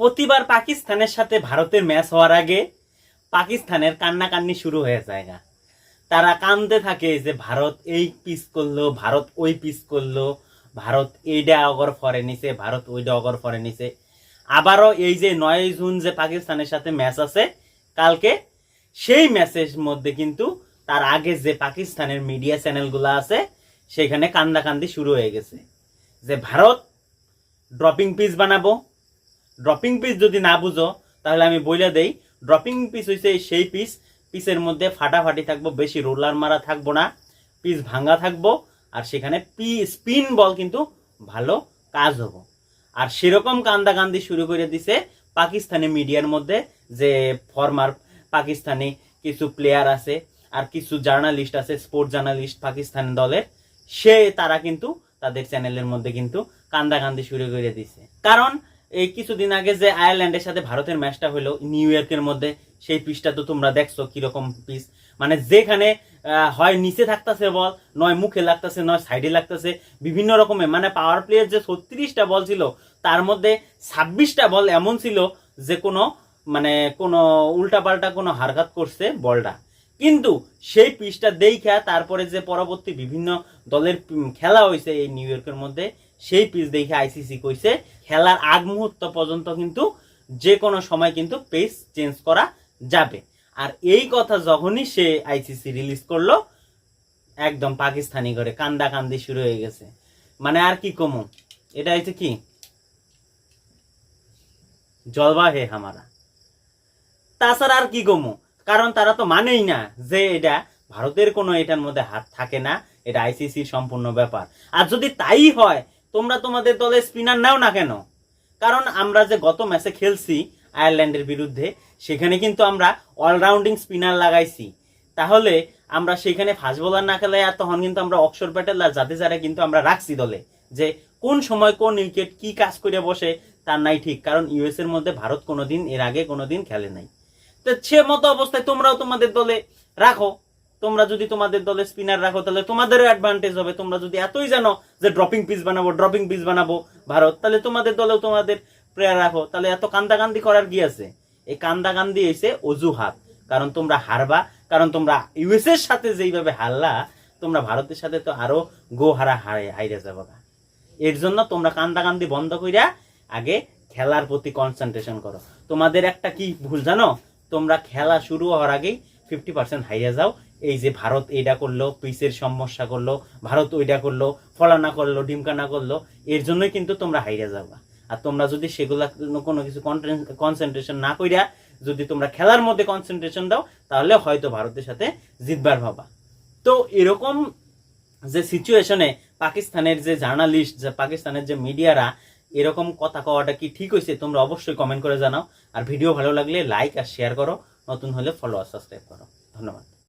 প্রতিবার পাকিস্তানের সাথে ভারতের ম্যাচ হওয়ার আগে পাকিস্তানের কান্নাকান্নি শুরু হয়ে যায় গা। তারা কান্দতে থাকে যে ভারত এই পিস করল, ভারত ওই পিস করল, ভারত এইটা অগর ফরে নিছে, ভারত ওইটা অগর ফরে নিছে আবারও এই যে নয় জুন যে পাকিস্তানের সাথে ম্যাচ আছে, কালকে সেই ম্যাচের মধ্যে কিন্তু তার আগে যে পাকিস্তানের মিডিয়া চ্যানেলগুলো আছে, সেখানে কান্দাকান্দি শুরু হয়ে গেছে যে ভারত ড্রপিং পিস বানাবো ড্রপিং পিস যদি না বুঝো, তাহলে আমি বইলে দেই ড্রপিং পিস হইছে সেই পিস পিসের মধ্যে ফাটাফাটি থাকব, বেশি রোলার মারা থাকব না পিস ভাঙ্গা থাকব, আর সেখানে পি স্পিন বল কিন্তু ভালো কাজ হব। আর সেরকম কান্দাকান্দি শুরু করে দিছে পাকিস্তানি মিডিয়ার মধ্যে যে ফরমার পাকিস্তানি কিছু প্লেয়ার আছে, আর কিছু জার্নালিস্ট আছে স্পোর্ট জার্নালিস্ট পাকিস্তান দলের, সে তারা কিন্তু তাদের চ্যানেলের মধ্যে কিন্তু কান্দাকান্দি শুরু করে দিছে। কারণ এই কিছুদিন আগে যে আয়ারল্যান্ডের সাথে ভারতের ম্যাচটা হলো নিউ ইয়র্কের মধ্যে, সেই পিচটা তো তোমরা দেখছ কীরকম পিচ মানে যেখানে হয় নিচে থাকতেছে বল নয় মুখে লাগতেছে, নয় সাইডে লাগতেছে, বিভিন্ন রকমের। মানে পাওয়ার প্লেয়ার যে ছত্রিশটা বল ছিল, তার মধ্যে ছাব্বিশটা বল এমন ছিল যে কোনো মানে কোনো উল্টাপাল্টা কোনো হারকাত করছে বলটা। কিন্তু সেই পিচটা দেখা তারপরে যে পরবর্তী বিভিন্ন দলের খেলা হয়েছে এই নিউ ইয়র্কের মধ্যে সেই পিচ দেখে আইসিসি কইছে। খেলার আগ মুহূর্ত পর্যন্ত কিন্তু যে কোনো সময় কিন্তু পেস চেঞ্জ করা যাবে। আর এই কথা যখনই সে আইসিসি রিলিজ করল, একদম পাকিস্তানি করে কান্দা কান্দি শুরু হয়ে গেছে। মানে আর কি কমু? এটা হচ্ছে কি? জলবা হে হামারা। তাছাড়া আর কি কমু? কারণ তারা তো মানেই না যে এটা ভারতের কোনো এটার মধ্যে হাত থাকে না। এটা আইসিসির সম্পূর্ণ ব্যাপার। আর যদি তাই হয় তোমরা তোমাদের দলে স্পিনার নাও না কেন? কারণ আমরা যে গত ম্যাচে খেলছি আয়ারল্যান্ডের বিরুদ্ধে, সেখানে কিন্তু আমরা অলরাউন্ডিং স্পিনার লাগাইছি। তাহলে আমরা সেখানে ফাস্ট বোলার না খেলে আর তখন কিন্তু আমরা অক্ষর প্যাটেল আর জাদেজারা কিন্তু আমরা রাখছি দলে। যে কোন সময় কোন উইকেট কি কাজ করে বসে, তার নাই ঠিক। কারণ ইউএস এর মধ্যে ভারত কোনোদিন, এর আগে কোনোদিন খেলে নাই। তো সে মতো অবস্থায় তোমরাও তোমাদের দলে রাখো। তোমরা যদি তোমাদের দলে স্পিনার রাখো, তাহলে তোমাদেরও অ্যাডভান্টেজ হবে। তোমরা যদি এতই জানো যে ড্রপিং পিচ বানাবো ড্রপিং পিচ বানাবো ভারত, তাহলে তোমাদের দলেও তোমাদের প্লেয়ার রাখো। তাহলে এত কান্দাকান্দি করার কি আছে? এই কান্দাকান্দি হয়েছে অজুহাত। কারণ তোমরা হারবা, কারণ তোমরা ইউএস এর সাথে যেইভাবে হারলা, তোমরা ভারতের সাথে তো আরও গো হারা হারে হাইরে যাব গা। এর জন্য তোমরা কান্দাকান্দি বন্ধ কইরা আগে খেলার প্রতি কনসেন্ট্রেশন করো। তোমাদের একটা কি ভুল জানো? তোমরা খেলা শুরু হওয়ার আগেই ফিফটি পার্সেন্ট হাইয়া যাও এই যে ভারত এইটা করল, পিসের সমস্যা করল, ভারত ওইটা করল, ফলানা করল, ডিমকানা করল, এর জন্যই কিন্তু তোমরা হাইরা যাবা। আর তোমরা যদি সেগুলা কোনো- কিছু কনসেন্ট্রেশন না কইরা যদি তোমরা খেলার মধ্যে কনসেন্ট্রেশন দাও, তাহলে হয়তো ভারতের সাথে জিতবার ভাবা। তো এরকম যে সিচুয়েশনে পাকিস্তানের যে জার্নালিস্ট যে পাকিস্তানের যে মিডিয়ারা এরকম কথা কওয়াটা কি ঠিক হয়েছে তোমরা অবশ্যই কমেন্ট করে জানাও। আর ভিডিও ভালো লাগলে লাইক আর শেয়ার করো, নতুন হলে ফলো আর সাবস্ক্রাইব করো। ধন্যবাদ।